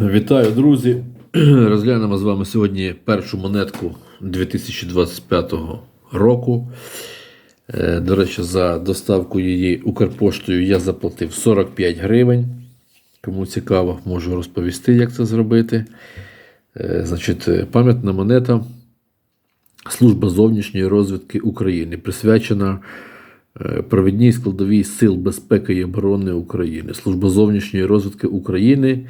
Вітаю, друзі! Розглянемо з вами сьогодні першу монетку 2025 року. Е, До речі, за доставку її Укрпоштою я заплатив 45 гривень. Кому цікаво, можу розповісти, як це зробити. Е, Значить, е, пам'ятна монета Служба зовнішньої розвідки України присвячена провідній складовій Сил безпеки і оборони України. Служба зовнішньої розвідки України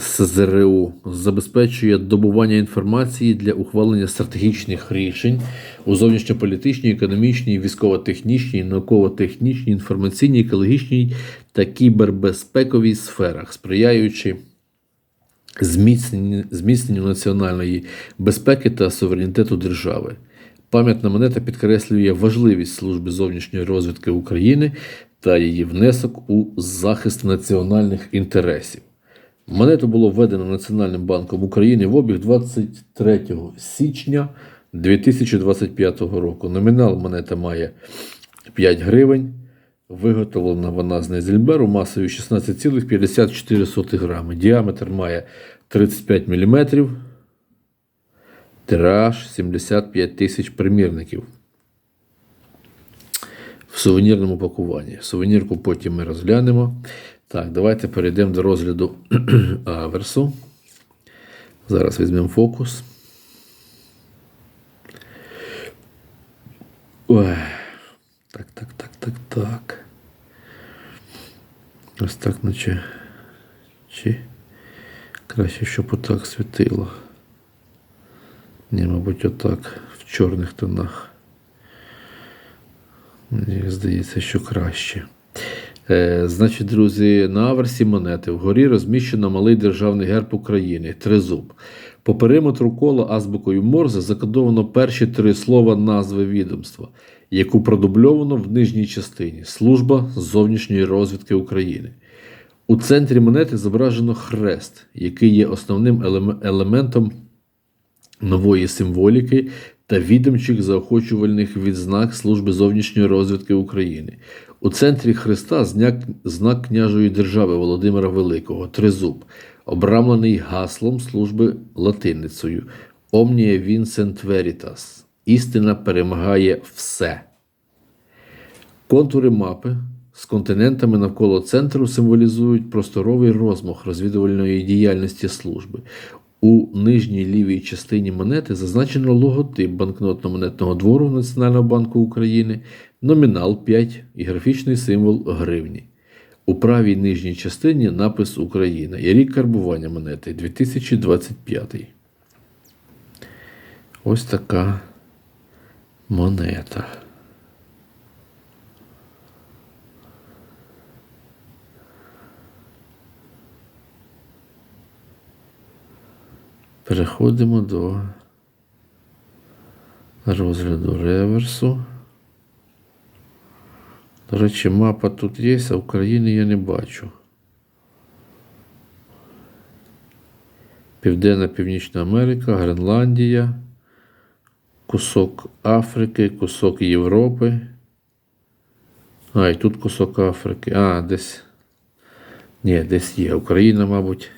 СЗРУ забезпечує добування інформації для ухвалення стратегічних рішень у зовнішньополітичній, економічній, військово-технічній, науково-технічній, інформаційній, екологічній та кібербезпековій сферах, сприяючи зміцненню, зміцненню національної безпеки та суверенітету держави. Пам'ятна монета підкреслює важливість служби зовнішньої розвідки України та її внесок у захист національних інтересів. Монету було введено Національним банком України в обіг 23 січня 2025 року. Номінал монета має 5 гривень. Виготовлена вона з Нейзельберу масою 16,54 грами. Діаметр має 35 мм. Тираж 75 тисяч примірників. В сувенірному пакуванні. Сувенірку потім ми розглянемо. Так, давайте перейдемо до розгляду аверсу. Зараз візьмемо фокус. Ой. Так, так, так, так, так. Ось так, наче. Чи краще, щоб отак світило. Ні, мабуть, отак, в чорних тонах. Здається, що краще. Е, значить, друзі, на аверсі монети вгорі розміщено малий державний герб України тризуб. По периметру кола азбукою Морзе закодовано перші три слова назви відомства, яку продубльовано в нижній частині Служба зовнішньої розвідки України. У центрі монети зображено хрест, який є основним елементом нової символіки та відомчих заохочувальних відзнак Служби зовнішньої розвідки України. У центрі хреста знак, знак княжої держави Володимира Великого Тризуб, обрамлений гаслом служби латиницею Omnia Vincent Veritas. Істина перемагає все. Контури мапи з континентами навколо центру символізують просторовий розмах розвідувальної діяльності служби. У нижній лівій частині монети зазначено логотип банкнотно-монетного двору Національного банку України, номінал 5 і графічний символ гривні. У правій нижній частині напис Україна і рік карбування монети 2025. Ось така монета. Переходимо до розгляду реверсу. До речі, мапа тут є, а України я не бачу. Південна Північна Америка, Гренландія, кусок Африки, кусок Європи. А, і тут кусок Африки. А, десь. Ні, десь є. Україна, мабуть.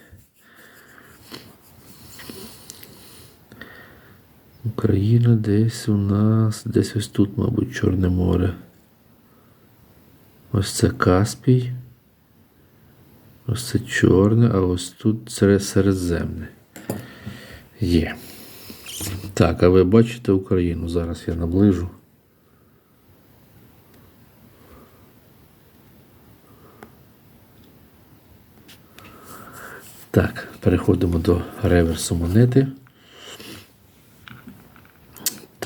Україна десь у нас, десь ось тут, мабуть, Чорне море. Ось це Каспій. Ось це чорне, а ось тут це Середземне. Є. Так, а ви бачите Україну? Зараз я наближу. Так, переходимо до реверсу монети.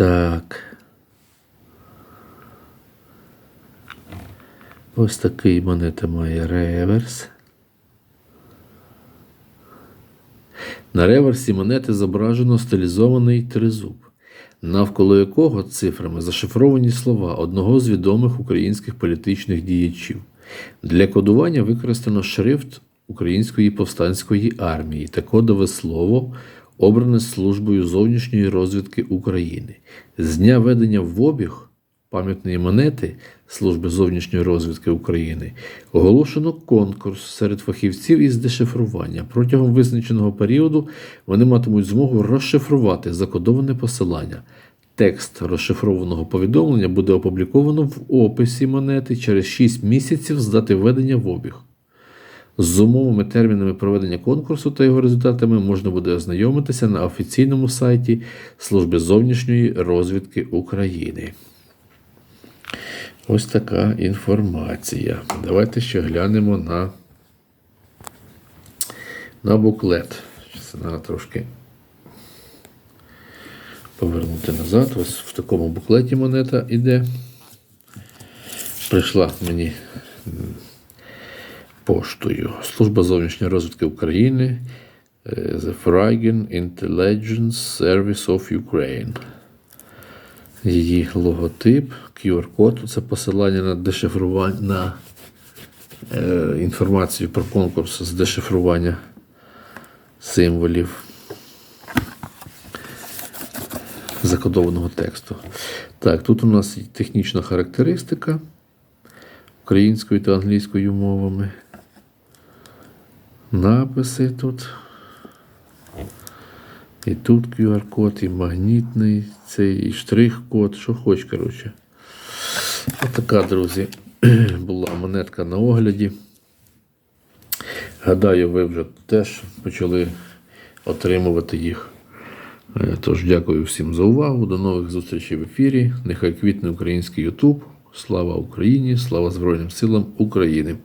Так. Ось такий монета має реверс. На реверсі монети зображено стилізований тризуб, навколо якого цифрами зашифровані слова одного з відомих українських політичних діячів. Для кодування використано шрифт Української повстанської армії та кодове слово, обране службою зовнішньої розвідки України. З дня ведення в обіг пам'ятної монети Служби зовнішньої розвідки України оголошено конкурс серед фахівців із дешифрування. Протягом визначеного періоду вони матимуть змогу розшифрувати закодоване посилання. Текст розшифрованого повідомлення буде опубліковано в описі монети через 6 місяців з дати введення в обіг. З умовами термінами проведення конкурсу та його результатами можна буде ознайомитися на офіційному сайті Служби зовнішньої розвідки України. Ось така інформація. Давайте ще глянемо на, на буклет. Це треба трошки повернути назад. Ось в такому буклеті монета іде. Прийшла мені поштою. Служба зовнішньої розвідки України. е, The Freigen Intelligence Service of Ukraine. Її логотип, QR-код це посилання на дешифрування на е, інформацію про конкурс з дешифрування символів закодованого тексту. Так, тут у нас технічна характеристика українською та англійською мовами. Написи тут. І тут QR-код, і магнітний, цей, і штрих-код, що хоч, коротше. Отака, друзі, була монетка на огляді. Гадаю, ви вже теж почали отримувати їх. Е, Тож дякую всім за увагу. До нових зустрічей в ефірі. Нехай квітне український Ютуб. Слава Україні! Слава Збройним силам України!